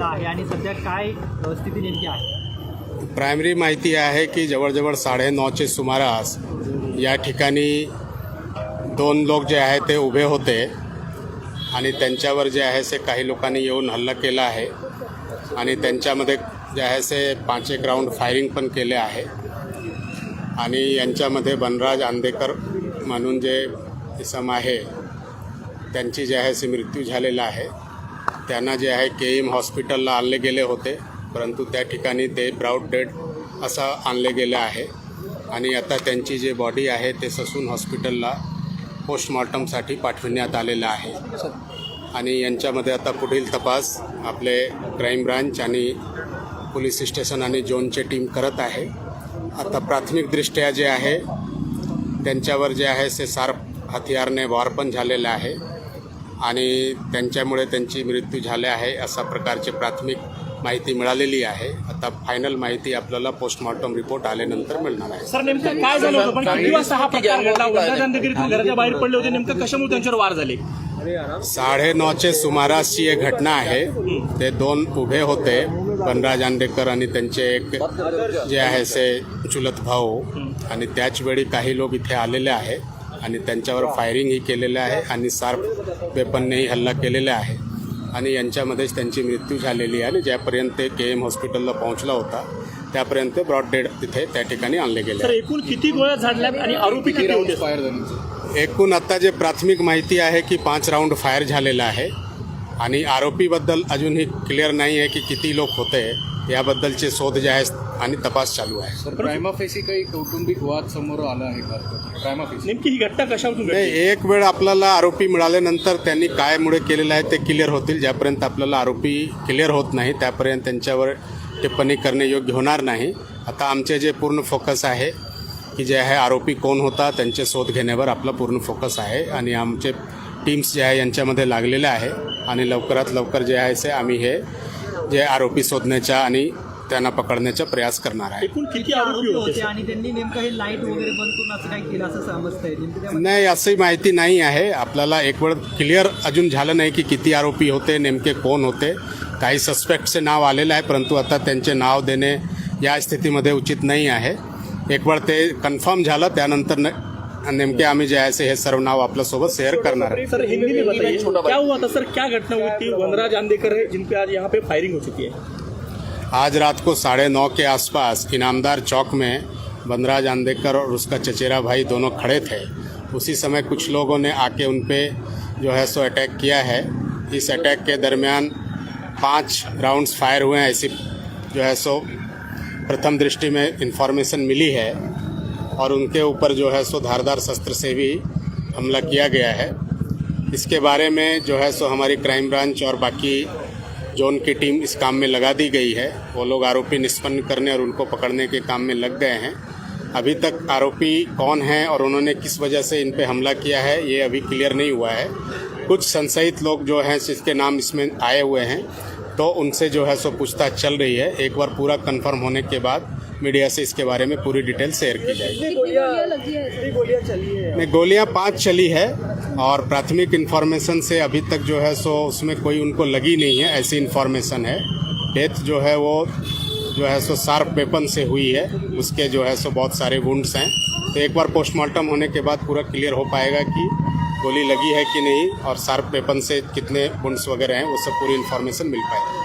झालेला आहे आणि सध्या काय स्थिती नेमकी आहे? प्रायमरी माहिती आहे की जवळजवळ साडेनऊचे सुमारास या ठिकाणी दोन लोक जे आहे ते उभे होते आणि त्यांच्यावर जे आहे ते काही लोकांनी येऊन हल्ला केला आहे आणि त्यांच्यामध्ये जे आहे ते पाच एक राऊंड फायरिंग पण केले आहे. आणि यांच्यामध्ये बनराज आंदेकर म्हणून जे इसम आहे त्यांची जे आहे ते मृत्यू झालेला आहे. त्यांना जे आहे के एम हॉस्पिटलला आणले गेले होते परंतु त्या ठिकाणी ते ब्राऊड डेड असं आणले गेले आहे. आणि आता त्यांची जे बॉडी आहे ते ससून हॉस्पिटलला पोस्टमॉर्टमसाठी पाठविण्यात आलेलं आहे. आणि यांच्यामध्ये आता पुढील तपास आपले क्राईम ब्रांच आणि पोलीस स्टेशन आणि झोनचे टीम करत आहे. आता प्राथमिकदृष्ट्या जे आहे त्यांच्यावर जे आहे ते सार हथियारने वार पण झालेलं आहे. आणि त्यांच्यामुळे त्यांची मृत्यू झाले आहे अशा प्रकारची प्राथमिक माहिती मिळालेली आहे. आता फायनल माहिती आपल्याला पोस्टमॉर्टम रिपोर्ट आल्यानंतर मिळणार आहे. सर नेमकं काय झालं होतं? पण किती वाजता हा प्रकार घडला घराच्या बाहेर पडले होते. नेमकं कशामुळे त्यांच्यावर वार झाले? साडेनऊचे सुमारासची एक घटना आहे. ते दोन उभे होते बनराज आंदेकर आणि त्यांचे एक जे आहे ते चुलत भाऊ. आणि त्याच वेळी काही लोक इथे आलेले आहे आणि त्यांच्यावर फायरिंगही केलेलं आहे आणि सार्प वेपननेही हल्ला केलेला आहे. आणि यांच्यामध्येच त्यांची मृत्यू झालेली आहे. आणि ज्यापर्यंत ते के एम हॉस्पिटलला पोहोचला होता त्यापर्यंत ब्रॉड डेड तिथे त्या ठिकाणी आणले गेले. एकूण किती गोळ्या झाडल्यात आणि आरोपी किती होते? एकूण आता जे प्राथमिक माहिती आहे की पाच राऊंड फायर झालेला आहे. आणि आरोपीबद्दल अजूनही क्लिअर नाही आहे की किती लोक होते याबद्दलचे शोध जे आहे आणि तपास चालू आहे. सर प्रायमाफेसी काही कौटुंबिक वाद समोर आला आहे का? प्रायमाफेसी नेमकी ही घटना कशावरून नाही एक वेळ आपल्याला आरोपी मिळाल्यानंतर त्यांनी काय मुळे केलेलं आहे ते क्लिअर होतील ज्यापर्यंत आपल्याला आरोपी क्लिअर होत नाही त्यापर्यंत त्यांच्यावर टिप्पणी करणे योग्य होणार नाही. आता आमचे जे पूर्ण फोकस आहे की जे आहे आरोपी कोण होता त्यांचे शोध घेण्यावर आपला पूर्ण फोकस आहे आणि आमचे टीम्स जे आहे यांच्यामध्ये लागलेले आहे. आणि लवकरात लवकर जे आहे ते आम्ही हे जे आरोपी शोधण्याचा आणि त्यांना पकडण्याचा प्रयास करणार आहे. एकूण किती आरोपी आरोपी होते? होते आणि त्यांनी नेमकं हे लाइट वगैरे बंद करून असं काय केलं असं समजतंय. नेमकं त्यामध्ये नाही असं माहिती नाही आहे. आपल्याला एक वेळ क्लिअर अजून झालं नाही की किती आरोपी होते नेमके कोण होते. काही सस्पेक्टचे नाव आलेलं आहे परंतु आता त्यांचे नाव देणे या स्थितीमध्ये उचित नाही आहे. एक वेळ ते कन्फर्म झालं त्यानंतर न नेमके आम्ही जे आहे हे सर्व नाव आपल्यासोबत शेअर करणार आहे. सर हिंदी में बताइए क्या हुआ था सर? क्या घटना हुई थी? वनराज आंदेकर है जिन पे आज यहाँ पे फायरिंग हो चुकी है। आज रात को साढ़े नौ के आसपास इनामदार चौक में बनराज आंदेकर और उसका चचेरा भाई दोनों खड़े थे। उसी समय कुछ लोगों ने आके उन पर जो है सो अटैक किया है। इस अटैक के दरमियान पाँच राउंड्स फायर हुए हैं। ऐसी जो है सो प्रथम दृष्टि में इंफॉर्मेशन मिली है। और उनके ऊपर जो है सो धारदार शस्त्र से भी हमला किया गया है। इसके बारे में जो है सो हमारी क्राइम ब्रांच और बाकी जोन की टीम इस काम में लगा दी गई है, वो लोग आरोपी निष्पन्न करने और उनको पकड़ने के काम में लग गए हैं। अभी तक आरोपी कौन हैं और उन्होंने किस वजह से इन पर हमला किया है, ये अभी क्लियर नहीं हुआ है। कुछ संशयित लोग जो हैं, जिसके नाम इसमें आए हुए हैं तो उनसे जो है सो पूछताछ चल रही है। एक बार पूरा कन्फर्म होने के बाद मीडिया से इसके बारे में पूरी डिटेल शेयर की जाएगी। नहीं गोलियाँ पाँच चली है और प्राथमिक इन्फॉर्मेशन से अभी तक जो है सो उसमें कोई उनको लगी नहीं है ऐसी इन्फॉर्मेशन है। डेथ जो है वो जो है सो शार्प वेपन से हुई है। उसके जो है सो बहुत सारे वुंड्स हैं। तो एक बार पोस्टमार्टम होने के बाद पूरा क्लियर हो पाएगा कि गोली लगी है कि नहीं और शार्प वेपन से कितने वुंड्स वगैरह हैं वो सब पूरी इन्फॉर्मेशन मिल पाएगी।